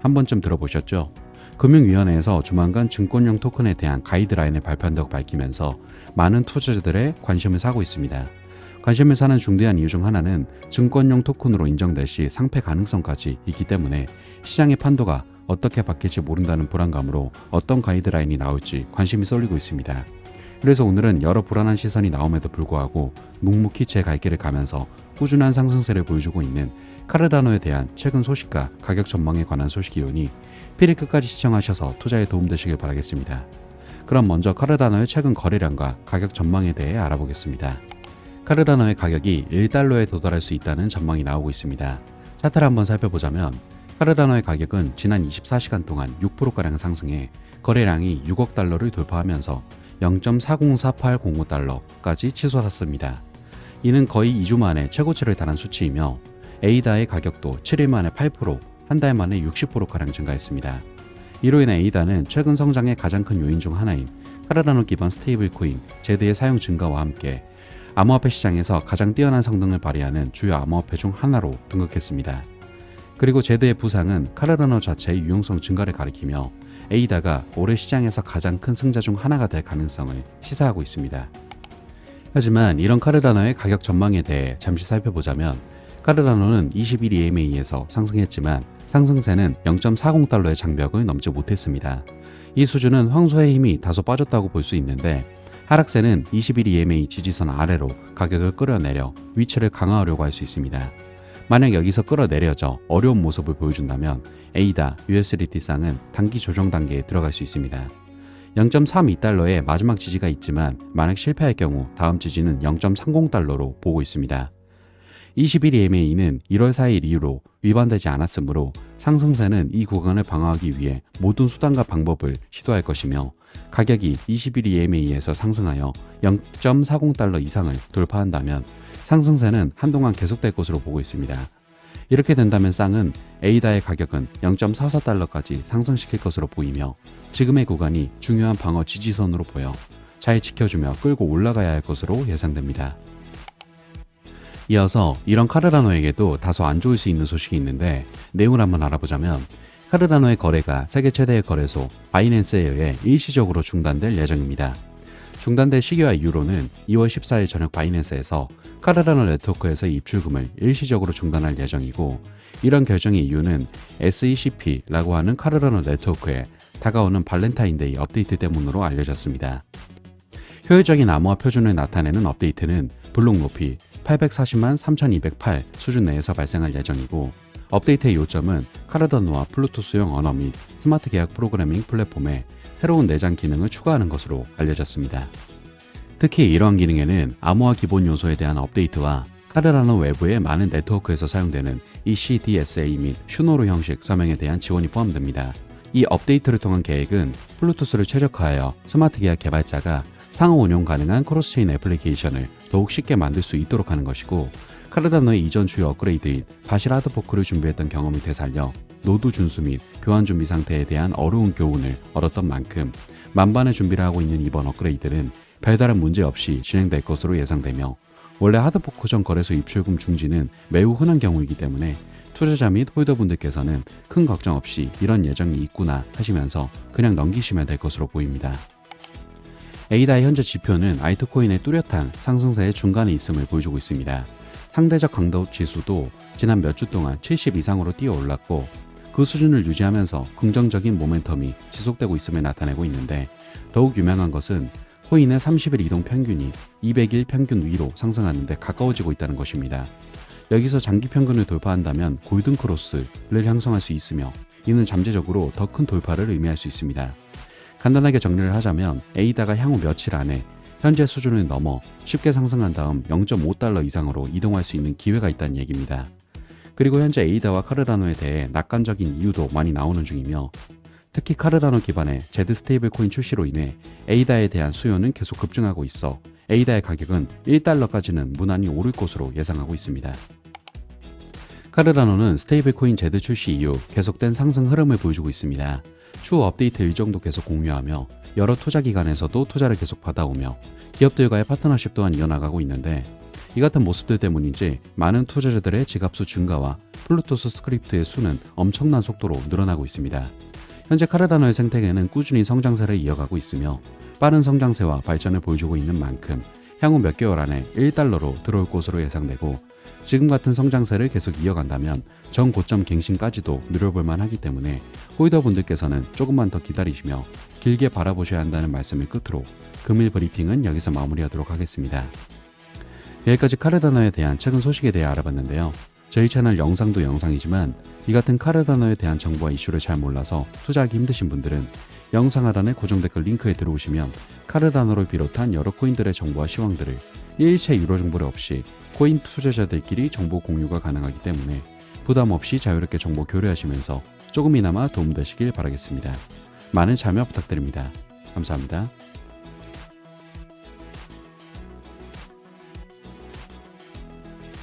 한 번쯤 들어보셨죠? 금융위원회에서 조만간 증권형 토큰에 대한 가이드라인을 발표한다고 밝히면서 많은 투자자들의 관심을 사고 있습니다. 관심을 사는 중대한 이유 중 하나는 증권형 토큰으로 인정될 시 상패 가능성까지 있기 때문에 시장의 판도가 어떻게 바뀔지 모른다는 불안감으로 어떤 가이드라인이 나올지 관심이 쏠리고 있습니다. 그래서 오늘은 여러 불안한 시선이 나옴에도 불구하고 묵묵히 제 갈 길을 가면서 꾸준한 상승세를 보여주고 있는 카르다노에 대한 최근 소식과 가격 전망에 관한 소식이 오니 필히 끝까지 시청하셔서 투자에 도움되시길 바라겠습니다. 그럼 먼저 카르다노의 최근 거래량과 가격 전망에 대해 알아보겠습니다. 카르다노의 가격이 1달러에 도달할 수 있다는 전망이 나오고 있습니다. 차트를 한번 살펴보자면 카르다노의 가격은 지난 24시간 동안 6%가량 상승해 거래량이 6억 달러를 돌파하면서 0.404805달러까지 치솟았습니다. 이는 거의 2주 만에 최고치를 달한 수치이며 에이다의 가격도 7일 만에 8%, 한 달 만에 60%가량 증가했습니다. 이로 인해 에이다는 최근 성장의 가장 큰 요인 중 하나인 카르다노 기반 스테이블 코인 제드의 사용 증가와 함께 암호화폐 시장에서 가장 뛰어난 성능을 발휘하는 주요 암호화폐 중 하나로 등극했습니다. 그리고 제드의 부상은 카르다노 자체의 유용성 증가를 가리키며 에이다가 올해 시장에서 가장 큰 승자 중 하나가 될 가능성을 시사하고 있습니다. 하지만 이런 카르다노의 가격 전망에 대해 잠시 살펴보자면 카르다노는 21 EMA에서 상승했지만 상승세는 0.40달러의 장벽을 넘지 못했습니다. 이 수준은 황소의 힘이 다소 빠졌다고 볼 수 있는데 하락세는 21 EMA 지지선 아래로 가격을 끌어내려 위치를 강화하려고 할 수 있습니다. 만약 여기서 끌어내려져 어려운 모습을 보여준다면 에이다 USDT 쌍은 단기 조정 단계에 들어갈 수 있습니다. 0.32달러의 마지막 지지가 있지만 만약 실패할 경우 다음 지지는 0.30달러로 보고 있습니다. 21 EMA는 1월 4일 이후로 위반되지 않았으므로 상승세는 이 구간을 방어하기 위해 모든 수단과 방법을 시도할 것이며 가격이 21 EMA에서 상승하여 0.40달러 이상을 돌파한다면 상승세는 한동안 계속될 것으로 보고 있습니다. 이렇게 된다면 쌍은 에이다의 가격은 0.44달러까지 상승시킬 것으로 보이며 지금의 구간이 중요한 방어 지지선으로 보여 잘 지켜주며 끌고 올라가야 할 것으로 예상됩니다. 이어서 이런 카르다노에게도 다소 안 좋을 수 있는 소식이 있는데 내용을 한번 알아보자면 카르다노의 거래가 세계 최대의 거래소 바이낸스에 의해 일시적으로 중단될 예정입니다. 중단될 시기와 이유로는 2월 14일 저녁 바이낸스에서 카르다노 네트워크에서 입출금을 일시적으로 중단할 예정이고 이런 결정의 이유는 SECP라고 하는 카르다노 네트워크에 다가오는 발렌타인데이 업데이트 때문으로 알려졌습니다. 효율적인 암호화 표준을 나타내는 업데이트는 블록 높이 840만 3208 수준 내에서 발생할 예정이고 업데이트의 요점은 카르다노와 플루토스용 언어 및 스마트 계약 프로그래밍 플랫폼에 새로운 내장 기능을 추가하는 것으로 알려졌습니다. 특히 이러한 기능에는 암호화 기본 요소에 대한 업데이트와 카르다노 외부의 많은 네트워크에서 사용되는 ECDSA 및 슈노르 형식 서명에 대한 지원이 포함됩니다. 이 업데이트를 통한 계획은 플루토스를 최적화하여 스마트 계약 개발자가 상호 운용 가능한 크로스체인 애플리케이션을 더욱 쉽게 만들 수 있도록 하는 것이고 카르다노의 이전 주요 업그레이드인 바실 하드포크를 준비했던 경험이 되살려 노드 준수 및 교환 준비 상태에 대한 어려운 교훈을 얻었던 만큼 만반의 준비를 하고 있는 이번 업그레이드는 별다른 문제 없이 진행될 것으로 예상되며 원래 하드포크 전 거래소 입출금 중지는 매우 흔한 경우이기 때문에 투자자 및 홀더분들께서는 큰 걱정 없이 이런 예정이 있구나 하시면서 그냥 넘기시면 될 것으로 보입니다. 에이다의 현재 지표는 아이트코인의 뚜렷한 상승세의 중간에 있음을 보여주고 있습니다. 상대적 강도 지수도 지난 몇 주 동안 70 이상으로 뛰어 올랐고 그 수준을 유지하면서 긍정적인 모멘텀이 지속되고 있음을 나타내고 있는데 더욱 유명한 것은 코인의 30일 이동 평균이 200일 평균 위로 상승하는데 가까워지고 있다는 것입니다. 여기서 장기 평균을 돌파한다면 골든 크로스를 형성할 수 있으며 이는 잠재적으로 더 큰 돌파를 의미할 수 있습니다. 간단하게 정리를 하자면 에이다가 향후 며칠 안에 현재 수준을 넘어 쉽게 상승한 다음 0.5달러 이상으로 이동할 수 있는 기회가 있다는 얘기입니다. 그리고 현재 에이다와 카르다노에 대해 낙관적인 이유도 많이 나오는 중이며 특히 카르다노 기반의 제드 스테이블 코인 출시로 인해 에이다에 대한 수요는 계속 급증하고 있어 에이다의 가격은 1달러까지는 무난히 오를 것으로 예상하고 있습니다. 카르다노는 스테이블 코인 제드 출시 이후 계속된 상승 흐름을 보여주고 있습니다. 추후 업데이트 일정도 계속 공유하며 여러 투자 기관에서도 투자를 계속 받아오며 기업들과의 파트너십 또한 이어나가고 있는데 이 같은 모습들 때문인지 많은 투자자들의 지갑수 증가와 플루토스 스크립트의 수는 엄청난 속도로 늘어나고 있습니다. 현재 카르다노의 생태계는 꾸준히 성장세를 이어가고 있으며 빠른 성장세와 발전을 보여주고 있는 만큼 향후 몇 개월 안에 1달러로 들어올 것으로 예상되고 지금 같은 성장세를 계속 이어간다면 전 고점 갱신까지도 누려볼 만하기 때문에 홀더분들께서는 조금만 더 기다리시며 길게 바라보셔야 한다는 말씀을 끝으로 금일 브리핑은 여기서 마무리하도록 하겠습니다. 여기까지 카르다노에 대한 최근 소식에 대해 알아봤는데요. 저희 채널 영상도 영상이지만 이 같은 카르다노에 대한 정보와 이슈를 잘 몰라서 투자하기 힘드신 분들은 영상 하단의 고정 댓글 링크에 들어오시면 카르다노를 비롯한 여러 코인들의 정보와 시황들을 일체 유료 정보를 없이 코인 투자자들끼리 정보 공유가 가능하기 때문에 부담 없이 자유롭게 정보 교류하시면서 조금이나마 도움되시길 바라겠습니다. 많은 참여 부탁드립니다. 감사합니다.